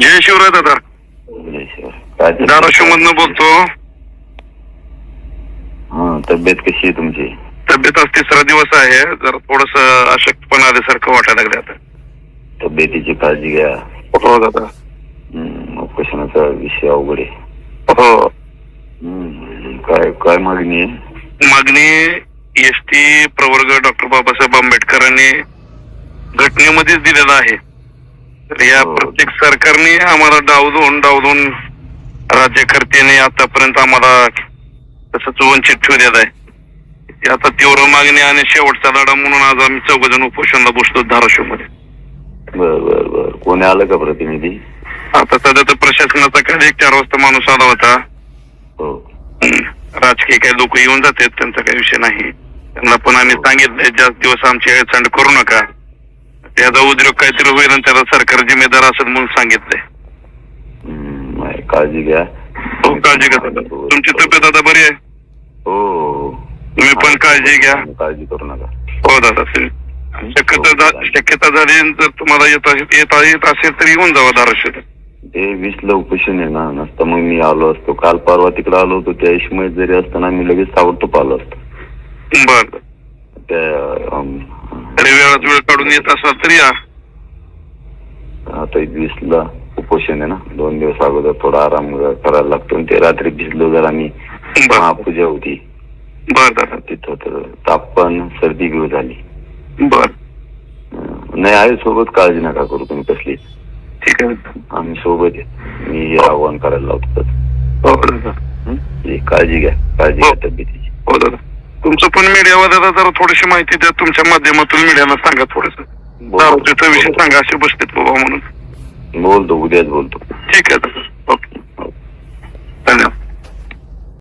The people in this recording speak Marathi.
जय शिवराय दादा. जय तब्येत? धाराशिव मधनं बोलतो. हा तब्येत कशी आहे तुमची? तब्येत आज तिसरा दिवस आहे. जरा थोडस अशक्तपणा आल्यासारखं वाटायला लागले आता. तब्येतीची काळजी घ्या. हो दादा. उपोषणाचा विषय अवघड आहे. हो. काय काय मागणी आहे? मागणी एस टी प्रवर्ग डॉक्टर बाबासाहेब आंबेडकरांनी घटनेमध्येच दिलेला आहे. तर या हो. प्रत्येक सरकारने आम्हाला डावलून डावलून राज्यकर्त्याने आतापर्यंत आम्हाला तसंच वंचित ठेवलेलं आहे. आता तीव्र मागणी आणि शेवटचा लढा म्हणून आज आम्ही चौघजण उपोषणाला बसतो धाराशिवमध्ये बर बर बर. कोणी आलं का प्रतिनिधी? आता सध्या तर प्रशासनाचा काय एक चार वाजता माणूस आला होता. हो. राजकीय काही लोक येऊन जातात त्यांचा काही विषय नाही. त्यांना पण आम्ही सांगितलंय जास्त दिवस आमची हेळसांड करू नका. त्याचा उद्योग काहीतरी होईल आणि त्याला सरकार जिम्मेदार असेल म्हणून सांगितलंय. हम्म, नाही, काळजी घ्या. हो काळजी घ्या दादा. तुमची तब्येत आता बरी आहे? हो तुम्ही पण काळजी घ्या. काळजी करू नका. हो दादा तुम्ही शक्यता झा- शक्यता झाली जर तुम्हाला येत असेल येता येत असेल तर येऊन जावा धाराशिव. ते वीस ला उपोषण आहे ना नसतं मग मी आलो असतो. काल परवा तिकडे आलो होतो त्या इशमय जरी असताना मी लगेच ताबडतोब आलो असतो. बर. त्या अम, तरी वेळात वेळ काढून येत असाल तर या. आता वीस ला उपोषण आहे ना. दोन दिवस अगोदर थोडा आराम करायला लागतो. आणि ते रात्री भिजलो जर आम्ही बर. महापूजा होती. बर दादा. तिथं तर तापण सर्दी घेऊ झाली. बर. अं, नाही आहे सोबत काळजी नका करू तुम्ही कसली. ठीक आहे. आम्ही सोबत आहे. मी आव्हान करायला लावतो. हो दादा. हं? हे काळजी घ्या. काळजी हो. घ्या तब्येतीची. हो दादा. तुमचं पण मीडियावर जरा थोडीशी माहिती द्या. तुमच्या माध्यमातून मीडियाला सांगा थोडस. दारूचा विषय सांगा. असे बसतेत बाबा म्हणून. बोलतो उद्याच बोलतो. ठीक आहे.